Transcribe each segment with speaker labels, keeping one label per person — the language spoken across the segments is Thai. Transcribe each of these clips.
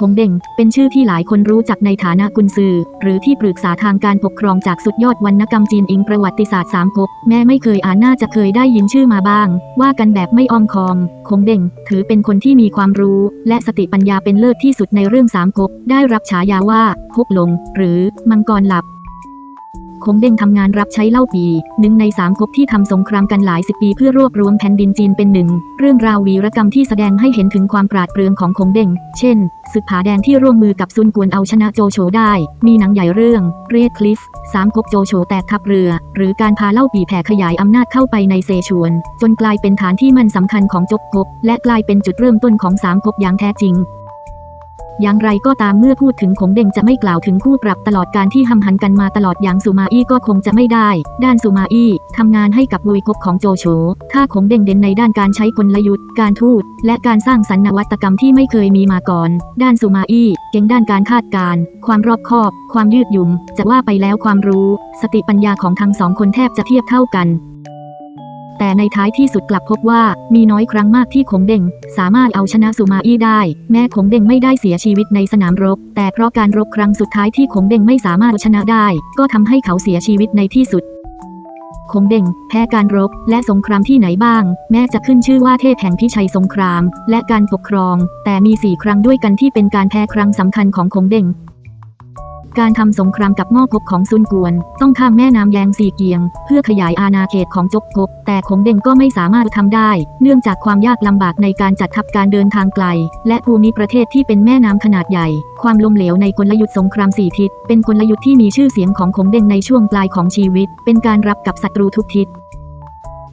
Speaker 1: คงเด่ง เป็นชื่อที่หลายคนรู้จักในฐานะกุนซือ หรือที่ปรึกษาทางการปกครองจากสุดยอดวรรณกรรมจีนอิงประวัติศาสตร์สามก๊กแม้ไม่เคยอ่านน่าจะเคยได้ยินชื่อมาบ้าง ว่ากันแบบไม่อ้อมคอม คงเด่ง ถือเป็นคนที่มีความรู้ และสติปัญญาเป็นเลิศที่สุดในเรื่องสามก๊กได้รับฉายาว่าฮกหลง หรือมังกรหลับ คงเด้งทำงานรับใช้เล่าปีหนึ่งในสามก๊กที่ทำสงครามกันหลายสิบปีเพื่อรวบรวมแผ่นดินจีนเป็นหนึ่ง เรื่องราววีรกรรมที่แสดงให้เห็นถึงความปราดเปรื่องของคงเด้ง เช่นศึกผาแดงที่ร่วมมือกับซุนกวนเอาชนะโจโฉได้ มีหนังใหญ่เรื่องเรดคลิฟสามก๊กโจโฉแตกทัพเรือ หรือการพาเล่าปีแผ่ขยายอำนาจเข้าไปในเซชวน จนกลายเป็นฐานที่มั่นสำคัญของจกก๊กและกลายเป็นจุดเริ่มต้นของสามก๊กอย่างแท้จริง อย่างไรก็ตามเมื่อพูดถึงขงเด่งจะไม่กล่าวถึงคู่ปรับตลอดการที่หำหันกันมาตลอดอย่างสุมาอี้ก็คงจะไม่ได้ ด้านสุมาอี้ทำงานให้กับวุยกบของโจโฉถ้าขงเด่งเด่นในด้านการใช้กลยุทธ์ การทูต และการสร้างสรรค์นวัตกรรมที่ไม่เคยมีมาก่อน ด้านสุมาอี้เก่งด้านการคาดการณ์ความรอบคอบ ความยืดหยุ่นจะว่าไปแล้วความรู้ สติปัญญาของทั้งสองคนแทบจะเทียบเท่ากัน แต่ในท้ายที่สุดกลับพบว่ามีน้อยครั้งมากที่ขงเด่ง สามารถเอาชนะสุมาอี้ได้ แม้ขงเด่งไม่ได้เสียชีวิตในสนามรบ แต่เพราะการรบครั้งสุดท้ายที่ขงเด่งไม่สามารถเอาชนะได้ ก็ทำให้เขาเสียชีวิตในที่สุดคงเด่ง แพ้การรบ และสงครามที่ไหนบ้าง แม้จะขึ้นชื่อว่าเทพแห่งพิชัยสงคราม และการปกครอง แต่มีสี่ครั้งด้วยกันที่เป็นการแพ้ครั้งสำคัญของคงเด่ง การทำสงครามกับง่อกบของซุนกวน ต้องข้ามแม่น้ำแยงสีเกียง เพื่อขยายอาณาเขตของจกกบแต่คงเด่งก็ไม่สามารถทำได้ เนื่องจากความยากลำบากในการจัดทัพการเดินทางไกล และภูมิประเทศที่เป็นแม่น้ำขนาดใหญ่ ความล้มเหลวในกลยุทธ์สงครามสี่ทิศ เป็นกลยุทธ์ที่มีชื่อเสียงของคงเด่งในช่วงปลายของชีวิต เป็นการรับกับศัตรูทุกทิศ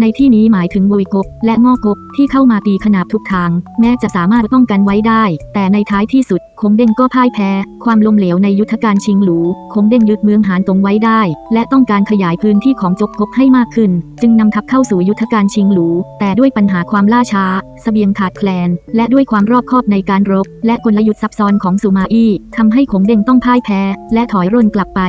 Speaker 1: ในที่นี้หมายถึงวุยกบและงอกบที่เข้ามาตีขนาบทุกทาง แม้จะสามารถป้องกันไว้ได้ แต่ในท้ายที่สุดคงเด้งก็พ่ายแพ้ ความล้มเหลวในยุทธการชิงหลูคงเด้งยึดเมืองหานตรงไว้ได้ และต้องการขยายพื้นที่ของจกกบให้มากขึ้น จึงนำทัพเข้าสู่ยุทธการชิงหลูแต่ด้วยปัญหาความล่าช้าเสบียงขาดแคลน และด้วยความรอบคอบในการรบ และกลยุทธ์ซับซ้อนของสุมาอี้ทำให้คงเด้งต้องพ่ายแพ้ และถอยร่นกลับไป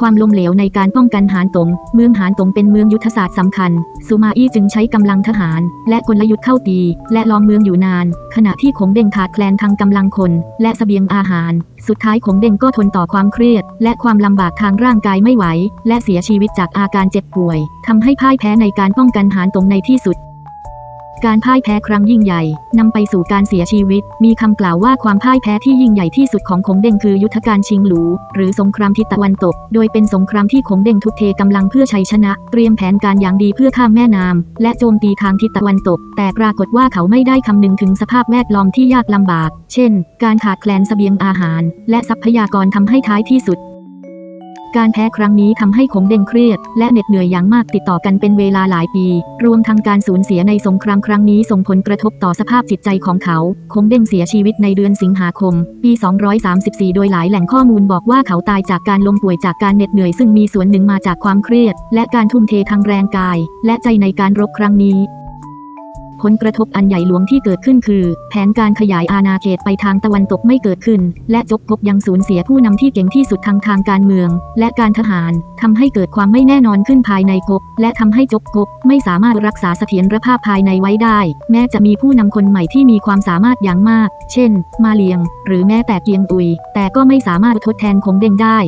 Speaker 1: ความล้มเหลวในการป้องกันหานตง เมืองหานตงเป็นเมืองยุทธศาสตร์สำคัญ ซูมาอี้จึงใช้กำลังทหาร และกลยุทธ์เข้าตี และล้อมเมืองอยู่นาน ขณะที่ขงเด่งขาดแคลนทางกำลังคน และเสบียงอาหาร สุดท้ายขงเด่งก็ทนต่อความเครียด และความลำบากทางร่างกายไม่ไหว และเสียชีวิตจากอาการเจ็บป่วยทำให้พ่ายแพ้ในการป้องกันหานตงในที่สุด การพ่ายแพ้ครั้งยิ่งใหญ่นำไปสู่การเสียชีวิต มีคำกล่าวว่าความพ่ายแพ้ที่ยิ่งใหญ่ที่สุดของคงเด้งคือยุทธการชิงหลูหรือสงครามทิศตะวันตก โดยเป็นสงครามที่คงเด้งทุกเทกำลังเพื่อชัยชนะ เตรียมแผนการอย่างดีเพื่อข้ามแม่น้ำและโจมตีทางทิศตะวันตก แต่ปรากฏว่าเขาไม่ได้คำนึงถึงสภาพแวดล้อมที่ยากลำบาก เช่น การขาดแคลนเสบียงอาหาร และทรัพยากรทำให้ท้ายที่สุด การแพ้ครั้งนี้ทำให้คงเด้งเครียด และเหน็ดเหนื่อยอย่างมากติดต่อกันเป็นเวลาหลายปี รวมทั้งการสูญเสียในสงครามครั้งนี้ส่งผลกระทบต่อสภาพจิตใจของเขาคงเด้งเสียชีวิตในเดือนสิงหาคม ปี 234 โดยหลายแหล่งข้อมูลบอกว่าเขาตายจากการล้มป่วยจากการเหน็ดเหนื่อยซึ่งมีส่วนหนึ่งมาจากความเครียด และการทุ่มเททางแรงกาย และใจในการรบครั้งนี้ ผลกระทบอันใหญ่หลวงที่เกิดขึ้นคือ แผนการขยายอาณาเขตไปทางตะวันตกไม่เกิดขึ้น และจกกบยังสูญเสียผู้นำที่เก่งที่สุดทางทางการเมือง และการทหารทำให้เกิดความไม่แน่นอนขึ้นภายในกบและทำให้จกกบไม่สามารถรักษาเสถียรภาพภายในไว้ได้ แม้จะมีผู้นำคนใหม่ที่มีความสามารถอย่างมาก เช่น มาเลียง หรือแม้แต่เกียงอุย แต่ก็ไม่สามารถทดแทนคงเด้งได้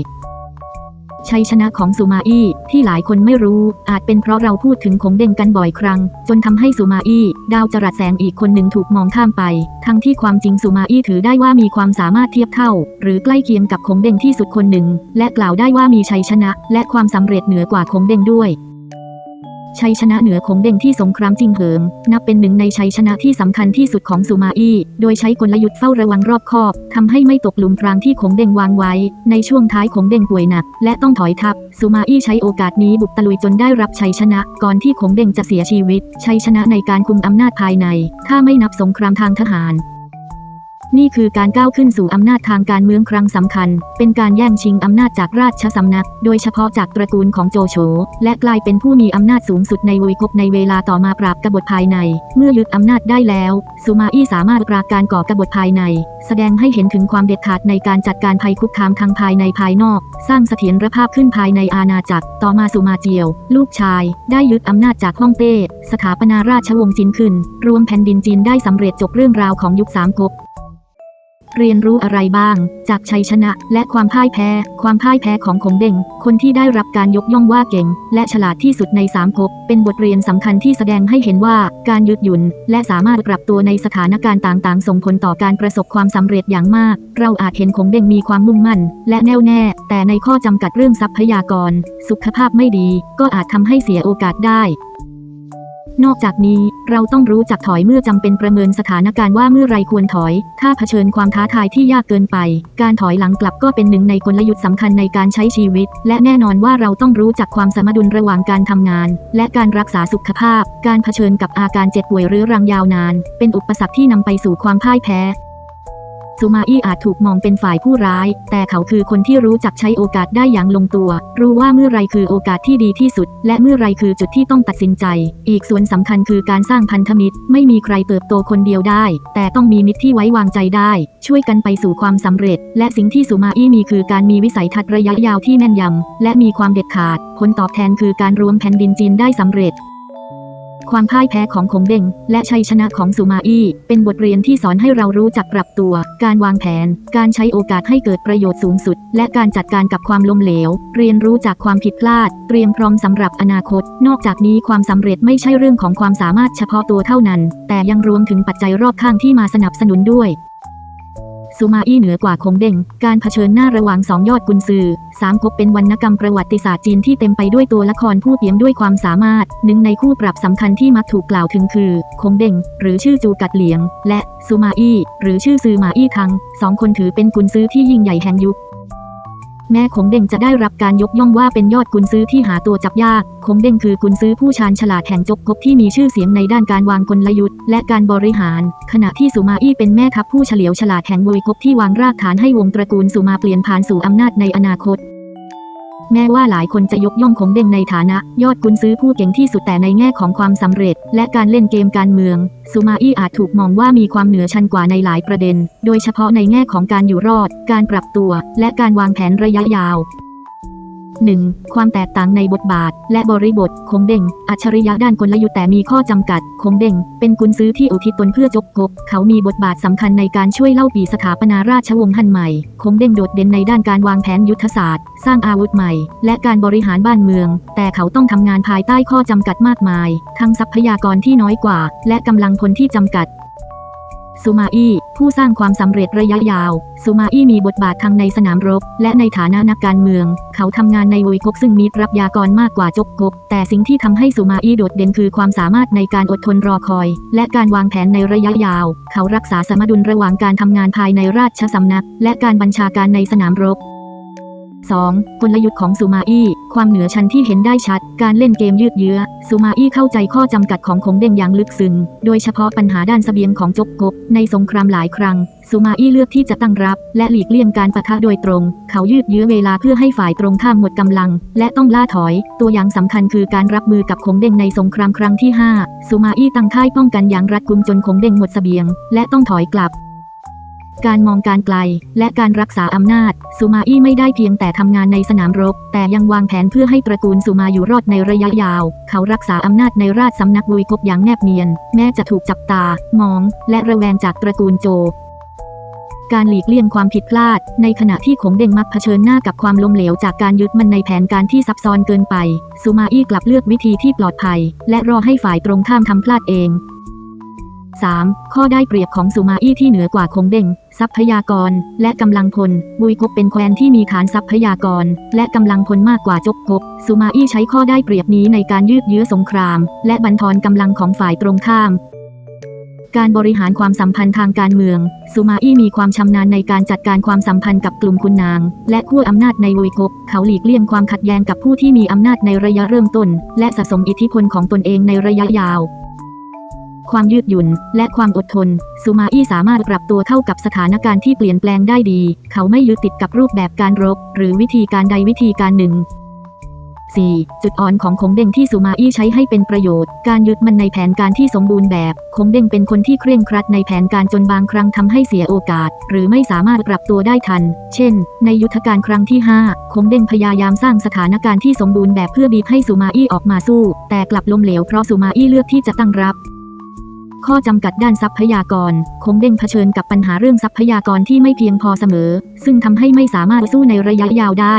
Speaker 1: ชัยชนะของสุมาอี้ที่หลายคนไม่รู้ อาจเป็นเพราะเราพูดถึงคงเด่งกันบ่อยครั้ง จนทำให้สุมาอี้ดาวจรัสแสงอีกคนหนึ่งถูกมองข้ามไป ทั้งที่ความจริงสุมาอี้ถือได้ว่ามีความสามารถเทียบเท่า หรือใกล้เคียงกับคงเด่งที่สุดคนหนึ่ง และกล่าวได้ว่ามีชัยชนะ และความสำเร็จเหนือกว่าคงเด่งด้วย ชัยชนะเหนือคงเด้งที่สงครามจิงเหิงนับเป็นหนึ่งในชัยชนะที่สำคัญที่สุดของสุมาอี้ โดยใช้กลยุทธ์เฝ้าระวังรอบคอบทำให้ไม่ตกหลุมพรางที่คงเด้งวางไว้ ในช่วงท้ายคงเด้งป่วยหนัก และต้องถอยทัพสุมาอี้ใช้โอกาสนี้บุกตะลุยจนได้รับชัยชนะ ก่อนที่คงเด้งจะเสียชีวิต ชัยชนะในการคุมอำนาจภายใน ถ้าไม่นับสงครามทางทหาร นี่คือการก้าวขึ้นสู่อำนาจทางการเมืองครั้งสำคัญ เป็นการแย่งชิงอำนาจจากราชสำนัก โดยเฉพาะจากตระกูลของโจโฉ และกลายเป็นผู้มีอำนาจสูงสุดในวุยกบในเวลาต่อมาปราบกบฏภายใน เมื่อยึดอำนาจได้แล้ว สุมาอี้สามารถปราบการก่อกบฏภายใน แสดงให้เห็นถึงความเด็ดขาดในการจัดการภัยคุกคามทางภายในภายนอก สร้างเสถียรภาพขึ้นภายในอาณาจักร ต่อมาสุมาเจียว ลูกชาย ได้ยึดอำนาจจากฮ่องเต้ สถาปนาราชวงศ์จินขึ้น รวมแผ่นดินจีนได้สำเร็จจบเรื่องราวของยุคสามก๊ก เรียนรู้อะไรบ้าง จากชัยชนะและความพ่ายแพ้ ความพ่ายแพ้ของคงเด้งคนที่ได้รับการยกย่องว่าเก่ง และฉลาดที่สุดในสามก๊กเป็นบทเรียนสำคัญที่แสดงให้เห็นว่าการยืดหยุ่นและสามารถปรับตัวในสถานการณ์ต่างๆ ส่งผลต่อการประสบความสำเร็จอย่างมาก เราอาจเห็นคงเด้งมีความมุ่งมั่น และแน่วแน่ แต่ในข้อจำกัดเรื่องทรัพยากร สุขภาพไม่ดี ก็อาจทำให้เสียโอกาสได้ นอกจากนี้เราต้องรู้จักถอยเมื่อจำเป็นประเมินสถานการณ์ว่าเมื่อไรควรถอย ถ้าเผชิญความท้าทายที่ยากเกินไป การถอยหลังกลับก็เป็นหนึ่งในกลยุทธ์สำคัญในการใช้ชีวิต และแน่นอนว่าเราต้องรู้จักความสมดุลระหว่างการทำงาน และการรักษาสุขภาพ การเผชิญกับอาการเจ็บป่วยเรื้อรังยาวนาน เป็นอุปสรรคที่นำไปสู่ความพ่ายแพ้ ซูมาอี้อาจถูกมองเป็นฝ่ายผู้ร้าย แต่เขาคือคนที่รู้จักใช้โอกาสได้อย่างลงตัว รู้ว่าเมื่อไรคือโอกาสที่ดีที่สุด และเมื่อไรคือจุดที่ต้องตัดสินใจ อีกส่วนสำคัญคือการสร้างพันธมิตร ไม่มีใครเติบโตคนเดียวได้ แต่ต้องมีมิตรที่ไว้วางใจได้ ช่วยกันไปสู่ความสำเร็จ และสิ่งที่ซูมาอี้มีคือการมีวิสัยทัศน์ระยะยาวที่แม่นยำและมีความเด็ดขาด ผลตอบแทนคือการรวมแผ่นดินจีนได้สำเร็จ ความพ่ายแพ้ของคงเด้งและชัยชนะของซูมาอี้เป็นบทเรียนที่สอนให้เรารู้จักปรับตัว การวางแผน การใช้โอกาสให้เกิดประโยชน์สูงสุด และการจัดการกับความล้มเหลว เรียนรู้จากความผิดพลาด เตรียมพร้อมสำหรับอนาคต นอกจากนี้ความสำเร็จไม่ใช่เรื่องของความสามารถเฉพาะตัวเท่านั้น แต่ยังรวมถึงปัจจัยรอบข้างที่มาสนับสนุนด้วย ซูมาอี้เหนือกว่าคงเด้งการเผชิญหน้าระหว่างสองยอดกุนซือสามก๊กเป็นวรรณกรรมประวัติศาสตร์จีนที่เต็มไปด้วยตัวละครผู้เปี่ยมด้วยความสามารถ หนึ่งในคู่ปรับสำคัญที่มักถูกกล่าวถึงคือ คงเด้งหรือชื่อจูกัดเหลียง และซูมาอี้หรือชื่อซือมาอี้ทังสองคนถือเป็นกุนซือที่ยิ่งใหญ่แห่งยุค แม่คงเด้งจะได้รับการยกย่องว่าเป็นยอดกุนซื้อที่หาตัวจับยากคงเด้งคือกุนซื้อผู้ชาญฉลาดแห่งจกกบที่มีชื่อเสียงในด้านการวางกลยุทธ์และการบริหาร ขณะที่สุมาอี้เป็นแม่ทัพผู้เฉลียวฉลาดแห่งเวยกบที่วางรากฐานให้วงตระกูลสุมาเปลี่ยนผ่านสู่อำนาจในอนาคต แม้ว่าหลายคนจะยกย่องคงเด้งในฐานะ ยอดกุนซื้อผู้เก่งที่สุดแต่ในแง่ของความสำเร็จ และการเล่นเกมการเมือง ซูมาอี้อาจถูกมองว่ามีความเหนือชั้นกว่าในหลายประเด็น โดยเฉพาะในแง่ของการอยู่รอด การปรับตัว และการวางแผนระยะยาว 1. ความแตกต่างในบทบาท และบริบท คงเด้งอัจฉริยะด้านกลยุทธ์แต่มีข้อจำกัด คงเด้งเป็นกุนซื้อที่อุทิศตนเพื่อจบกบ เขามีบทบาทสำคัญในการช่วยเล่าปีสถาปนาราชวงศ์ฮั่นใหม่ คงเด้งโดดเด่นในด้านการวางแผนยุทธศาสตร์ สร้างอาวุธใหม่ และการบริหารบ้านเมือง แต่เขาต้องทำงานภายใต้ข้อจำกัดมากมาย ทั้งทรัพยากรที่น้อยกว่า และกำลังพลที่จำกัด ซูมาอี้ผู้สร้างความสำเร็จระยะยาว ซูมาอี้มีบทบาททั้งในสนามรบ และในฐานะนักการเมือง เขาทำงานในวุยกกซึ่งมีรับยากรมากกว่าจกกบ แต่สิ่งที่ทำให้ซูมาอี้โดดเด่นคือความสามารถในการอดทนรอคอย และการวางแผนในระยะยาว เขารักษาสมดุลระหว่างการทำงานภายในราชสำนัก และการบัญชาการในสนามรบ 2. กลยุทธ์ของซูมาอี้ความเหนือชั้นที่เห็นได้ชัด การเล่นเกมยืดเยื้อซูมาอี้เข้าใจข้อจำกัดของคงเด้งอย่างลึกซึ้งโดยเฉพาะปัญหาด้านเสบียงของจกกบ ในสงครามหลายครั้งซูมาอี้เลือกที่จะตั้งรับ และหลีกเลี่ยงการปะทะโดยตรง เขายืดเยื้อเวลาเพื่อให้ฝ่ายตรงข้ามหมดกำลัง และต้องล่าถอย ตัวอย่างสำคัญคือการรับมือกับคงเด้งในสงครามครั้งที่5ซูมาอี้ตั้งค่ายป้องกันอย่างรัดกุมจนคงเด้งหมดเสบียง และต้องถอยกลับ การมองการไกล และการรักษาอำนาจ ซูมาอี้ไม่ได้เพียงแต่ทำงานในสนามรบ แต่ยังวางแผนเพื่อให้ตระกูลซูมาอยู่รอดในระยะยาว เขารักษาอำนาจในราชสำนักวุยกบอย่างแนบเนียน แม้จะถูกจับตา มอง และระแวงจากตระกูลโจการหลีกเลี่ยงความผิดพลาด ในขณะที่คงเด้งมักเผชิญหน้ากับความล้มเหลวจากการยึดมันในแผนการที่ซับซ้อนเกินไป ซูมาอี้กลับเลือกวิธีที่ปลอดภัย และรอให้ฝ่ายตรงข้ามทำพลาดเอง 3. ข้อได้เปรียบของซูมาอี้ที่เหนือกว่าคงเด้ง ทรัพยากร และกำลังพล บุยกบเป็นแคว้นที่มีฐานทรัพยากร และกำลังพลมากกว่าจกกบซูมาอี้ใช้ข้อได้เปรียบนี้ในการยืดเยื้อสงคราม และบันทอนกำลังของฝ่ายตรงข้ามการบริหารความสัมพันธ์ทางการเมือง ซูมาอี้มีความชำนาญในการจัดการความสัมพันธ์กับกลุ่มคุณนาง และขั้วอำนาจในวุยกบเขาหลีกเลี่ยงความขัดแย้งกับผู้ที่มีอำนาจในระยะเริ่มต้น และสะสมอิทธิพลของตนเองในระยะยาว ความยืดหยุ่น และความอดทน ซูมาอี้สามารถปรับตัวเข้ากับสถานการณ์ที่เปลี่ยนแปลงได้ดี เขาไม่ยึดติดกับรูปแบบการรบ หรือวิธีการใดวิธีการหนึ่ง 4. จุดอ่อนของคงเด้งที่ซูมาอี้ใช้ให้เป็นประโยชน์ การยึดมันในแผนการที่สมบูรณ์แบบคงเด้งเป็นคนที่เคร่งครัดในแผนการจนบางครั้งทำให้เสียโอกาส หรือไม่สามารถปรับตัวได้ทัน เช่น ในยุทธการครั้งที่ 5 คงเด้งพยายามสร้างสถานการณ์ที่สมบูรณ์แบบเพื่อบีบให้ซูมาอี้ออกมาสู้ แต่กลับล้มเหลวเพราะซูมาอี้เลือกที่จะตั้งรับ ข้อจำกัดด้านทรัพยากร คงเด้งเผชิญกับปัญหาเรื่องทรัพยากรที่ไม่เพียงพอเสมอ ซึ่งทำให้ไม่สามารถสู้ในระยะยาวได้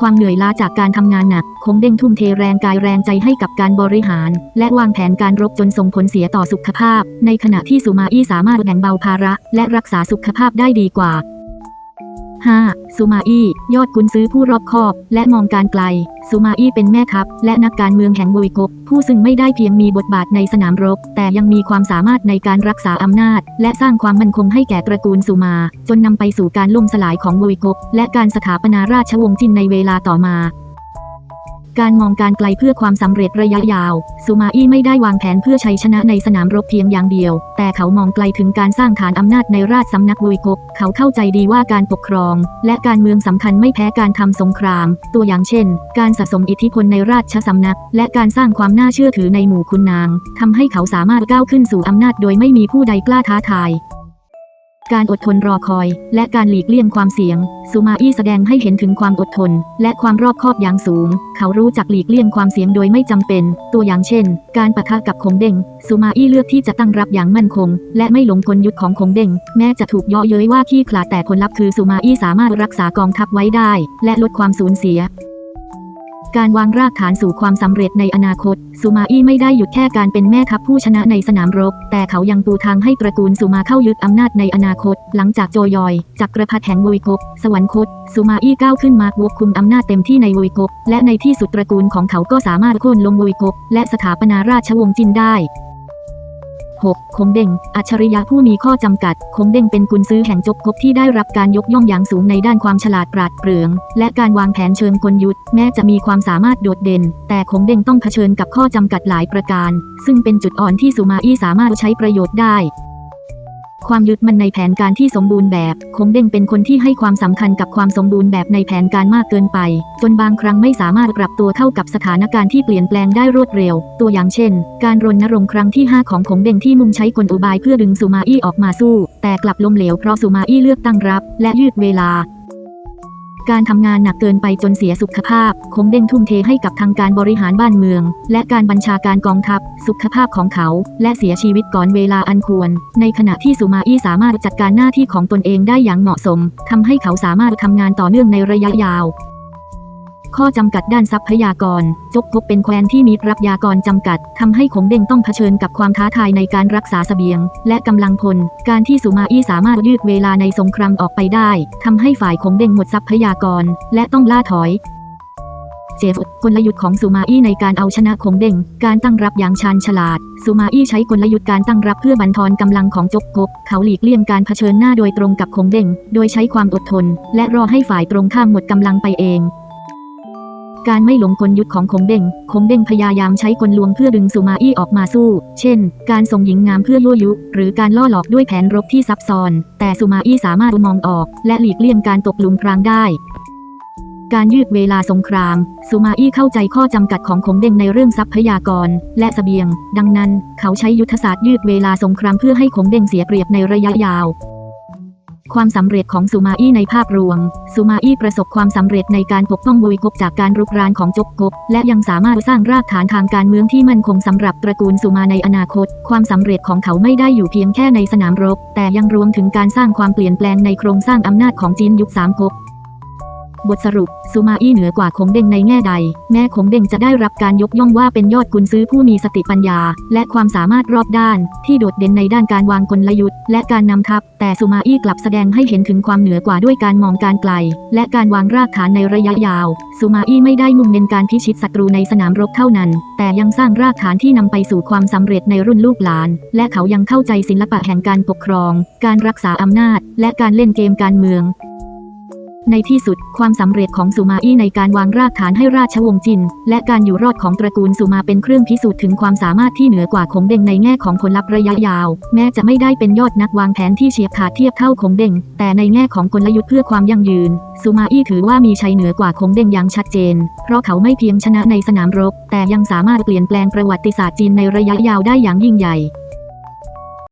Speaker 1: ความเหนื่อยล้าจากการทำงานหนัก คงเด้งทุ่มเทแรงกายแรงใจให้กับการบริหาร และวางแผนการรบจนส่งผลเสียต่อสุขภาพ ในขณะที่สุมาอี้สามารถแบ่งเบาภาระ และรักษาสุขภาพได้ดีกว่า 5. ซูมาอี้ยอดกุนซื้อผู้รอบคอบ และมองการไกล ซูมาอี้เป็นแม่ทัพ และนักการเมืองแห่งบุยกบผู้ซึ่งไม่ได้เพียงมีบทบาทในสนามรบ แต่ยังมีความสามารถในการรักษาอำนาจ และสร้างความมั่นคงให้แก่ตระกูลซูมา จนนำไปสู่การล่มสลายของบุยกบและการสถาปนาราชวงศ์จินในเวลาต่อมา การมองการไกลเพื่อความสำเร็จระยะยาว ซูมาอี้ไม่ได้วางแผนเพื่อชัยชนะในสนามรบเพียงอย่างเดียว แต่เขามองไกลถึงการสร้างฐานอำนาจในราชสำนักบุยกบเขาเข้าใจดีว่าการปกครอง และการเมืองสำคัญไม่แพ้การทำสงคราม ตัวอย่างเช่น การสะสมอิทธิพลในราชสำนัก และการสร้างความน่าเชื่อถือในหมู่คุณนางทำให้เขาสามารถก้าวขึ้นสู่อำนาจโดยไม่มีผู้ใดกล้าท้าทาย การอดทนรอคอย และการหลีกเลี่ยงความเสี่ยง ซูมาอี้แสดงให้เห็นถึงความอดทน และความรอบคอบอย่างสูง เขารู้จักหลีกเลี่ยงความเสี่ยงโดยไม่จำเป็น ตัวอย่างเช่น การปะทะกับคงเด้ง ซูมาอี้เลือกที่จะตั้งรับอย่างมั่นคง และไม่หลงกลยุทธ์ของคงเด้ง แม้จะถูกยาะเย้ยว่าขี้ขลาดแต่ผลลัพธ์คือซูมาอี้สามารถรักษากองทัพไว้ได้ และลดความสูญเสีย การวางรากฐานสู่ความสำเร็จในอนาคต ซูมาอี้ไม่ได้หยุดแค่การเป็นแม่ทัพผู้ชนะในสนามรบ แต่เขายังปูทางให้ตระกูลซูมาเข้ายึดอำนาจในอนาคต หลังจากโจยอยจักรพรรดิแห่งวุยกบสวรรคตซูมาอี้ก้าวขึ้นมาควบคุมอำนาจเต็มที่ในวุยกบและในที่สุดตระกูลของเขาก็สามารถโค่นลงวุยกบและสถาปนาราชวงศ์จินได้ 6. คงเด้ง อัจฉริยะผู้มีข้อจำกัด คงเด้งเป็นกุนซื้อแห่งจบกบที่ได้รับการยกย่องอย่างสูงในด้านความฉลาดปราดเปรื่อง และการวางแผนเชิงกลยุทธ์ แม้จะมีความสามารถโดดเด่น แต่คงเด้งต้องเผชิญกับข้อจำกัดหลายประการ ซึ่งเป็นจุดอ่อนที่ซูมาอี้สามารถใช้ประโยชน์ได้ ความยึดมั่นในแผนการที่สมบูรณ์แบบคงเด้งเป็นคนที่ให้ความสำคัญกับความสมบูรณ์แบบในแผนการมากเกินไป จนบางครั้งไม่สามารถปรับตัวเข้ากับสถานการณ์ที่เปลี่ยนแปลงได้รวดเร็ว ตัวอย่างเช่น การรณรงค์ครั้งที่ 5 ของคงเด้งที่มุ่งใช้กลอุบายเพื่อดึงซูมาอี้ออกมาสู้ แต่กลับล้มเหลวเพราะซูมาอี้เลือกตั้งรับ และยืดเวลา การทำงานหนักเกินไปจนเสียสุขภาพ คงเด้นทุ่มเทให้กับทางการบริหารบ้านเมือง และการบัญชาการกองทัพ สุขภาพของเขา และเสียชีวิตก่อนเวลาอันควร ในขณะที่ซูมาอี้สามารถจัดการหน้าที่ของตนเองได้อย่างเหมาะสมทำให้เขาสามารถทำงานต่อเนื่องในระยะยาว ข้อจำกัดด้านทรัพยากร จกพบเป็นแคว้นที่มีทรัพยากรจำกัดทำให้คงเด้งต้องเผชิญกับความท้าทายในการรักษาเสบียง และกำลังพล การที่สุมาอี้สามารถยืดเวลาในสงครามออกไปได้ทำให้ฝ่ายคงเด้งหมดทรัพยากร และต้องล่าถอยเจฟกลยุทธ์ของซูมาอี้ในการเอาชนะคงเด้ง การตั้งรับอย่างชาญฉลาดซูมาอี้ใช้กลยุทธ์การตั้งรับเพื่อบันทอนกำลังของจกกบเขาหลีกเลี่ยงการเผชิญหน้าโดยตรงกับคงเด้ง โดยใช้ความอดทน และรอให้ฝ่ายตรงข้ามหมดกำลังไปเอง การไม่หลงกลยุทธ์ของคงเด้งคงเด้งพยายามใช้กลลวงเพื่อดึงซูมาอี้ออกมาสู้ เช่น การส่งหญิงงามเพื่อยั่วยุ หรือการล่อหลอกด้วยแผนรบที่ซับซ้อน แต่ซูมาอี้สามารถมองออก และหลีกเลี่ยงการตกหลุมพรางได้การยืดเวลาสงคราม ซูมาอี้เข้าใจข้อจำกัดของคงเด้งในเรื่องทรัพยากร และเสบียง ดังนั้น เขาใช้ยุทธศาสตร์ยืดเวลาสงครามเพื่อให้คงเด้งเสียเปรียบในระยะยาว ความสำเร็จของซูมาอี้ในภาพรวม ซูมาอี้ประสบความสำเร็จในการปกป้องวุยกบจากการรุกรานของจกกบ และยังสามารถสร้างรากฐานทางการเมืองที่มั่นคงสำหรับตระกูลซูมาในอนาคต ความสำเร็จของเขาไม่ได้อยู่เพียงแค่ในสนามรบ แต่ยังรวมถึงการสร้างความเปลี่ยนแปลงในโครงสร้างอำนาจของจีนยุคสามก๊ก บทสรุปซูมาอี้เหนือกว่าคงเด้งในแง่ใด แม้คงเด้งจะได้รับการยกย่องว่าเป็นยอดกุนซื้อผู้มีสติปัญญา และความสามารถรอบด้าน ที่โดดเด่นในด้านการวางกลยุทธ์และการนำทัพ แต่ซูมาอี้กลับแสดงให้เห็นถึงความเหนือกว่าด้วยการมองการไกล และการวางรากฐานในระยะยาวซูมาอี้ไม่ได้มุ่งเน้นการพิชิตศัตรูในสนามรบเท่านั้น แต่ยังสร้างรากฐานที่นำไปสู่ความสำเร็จในรุ่นลูกหลาน และเขายังเข้าใจศิลปะแห่งการปกครอง การรักษาอำนาจ และการเล่นเกมการเมือง ในที่สุดความสำเร็จของซูมาอี้ในการวางรากฐานให้ราชวงศ์จิน และการอยู่รอดของตระกูลซูมาเป็นเครื่องพิสูจน์ถึงความสามารถที่เหนือกว่าคงเด้งในแง่ของผลลัพธ์ระยะยาว แม้จะไม่ได้เป็นยอดนักวางแผนที่เฉียบขาดเทียบเท่าคงเด้งแต่ในแง่ของกลยุทธ์เพื่อความยั่งยืนซูมาอี้ถือว่ามีชัยเหนือกว่าคงเด้งอย่างชัดเจน เพราะเขาไม่เพียงชนะในสนามรบ แต่ยังสามารถเปลี่ยนแปลงประวัติศาสตร์จีนในระยะยาวได้อย่างยิ่งใหญ่